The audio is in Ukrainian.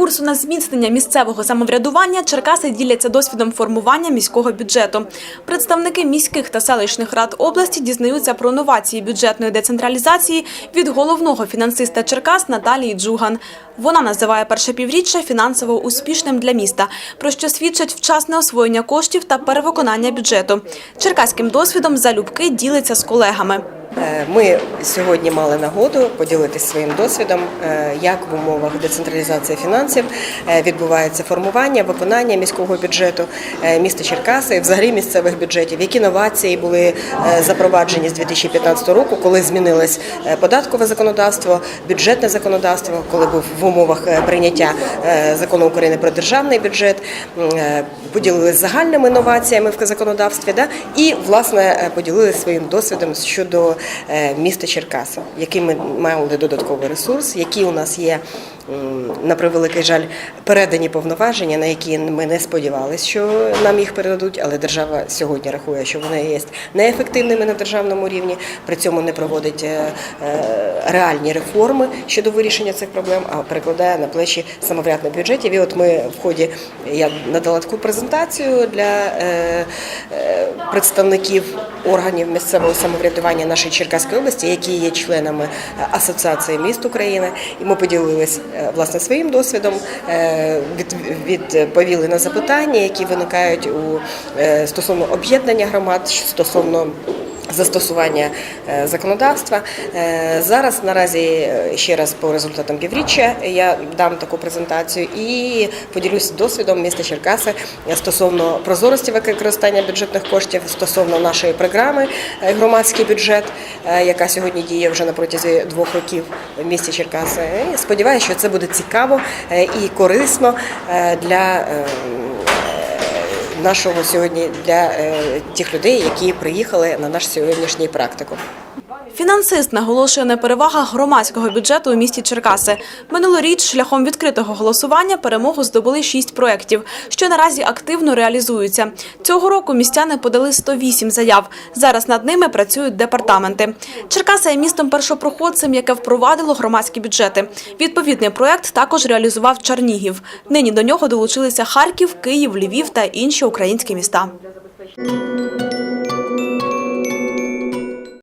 курсу на зміцнення місцевого самоврядування Черкаси діляться досвідом формування міського бюджету. Представники міських та селищних рад області дізнаються про новації бюджетної децентралізації від головного фінансиста Черкас Наталії Джуган. Вона називає перше півріччя фінансово успішним для міста, про що свідчить вчасне освоєння коштів та перевиконання бюджету. Черкаським досвідом залюбки ділиться з колегами. Е, Ми сьогодні мали нагоду поділитися своїм досвідом, е, як в умовах децентралізації фінансів е, відбувається формування, виконання міського бюджету міста Черкаси, взагалі місцевих бюджетів, які новації були запроваджені з 2015 року, коли змінилось податкове законодавство, бюджетне законодавство, коли був в умовах прийняття закону України про державний бюджет, поділилися загальними новаціями в законодавстві, да, і власне поділилися своїм досвідом щодо міста Черкаса, який ми мали додатковий ресурс, який у нас є. М, На превеликий жаль, передані повноваження, на які ми не сподівалися, що нам їх передадуть, але держава сьогодні рахує, що вони є неефективними на державному рівні, при цьому не проводить е, е, реальні реформи щодо вирішення цих проблем, а перекладає на плечі самоврядних бюджетів. І от ми в ході я надала таку презентацію для е, е, представників органів місцевого самоврядування нашої Черкаської області, які є членами е, Асоціації міст України, і ми поділились е, власне своїм досвідом, е, від, відповіли на запитання, які виникають у е, стосовно об'єднання громад, стосовно застосування е, законодавства. Е, Зараз наразі е, ще раз по результатам півріччя я дам таку презентацію і поділюсь досвідом міста Черкаси стосовно прозорості використання бюджетних коштів, стосовно нашої програми громадський бюджет, яка сьогодні діє вже на протязі двох років в місті Черкаси. Сподіваюся, що це буде цікаво і корисно для. Нашого сьогодні для е, тих людей, які приїхали на наш сьогоднішній практикум. Фінансист наголошує на перевагах громадського бюджету у місті Черкаси. Минулоріч шляхом відкритого голосування перемогу здобули шість проєктів, що наразі активно реалізуються. Цього року містяни подали 108 заяв. Зараз над ними працюють департаменти. Черкаса є містом першопроходцем, яке впровадило громадські бюджети. Відповідний проєкт також реалізував Чернігів. Нині до нього долучилися Харків, Київ, Львів та інші українські міста.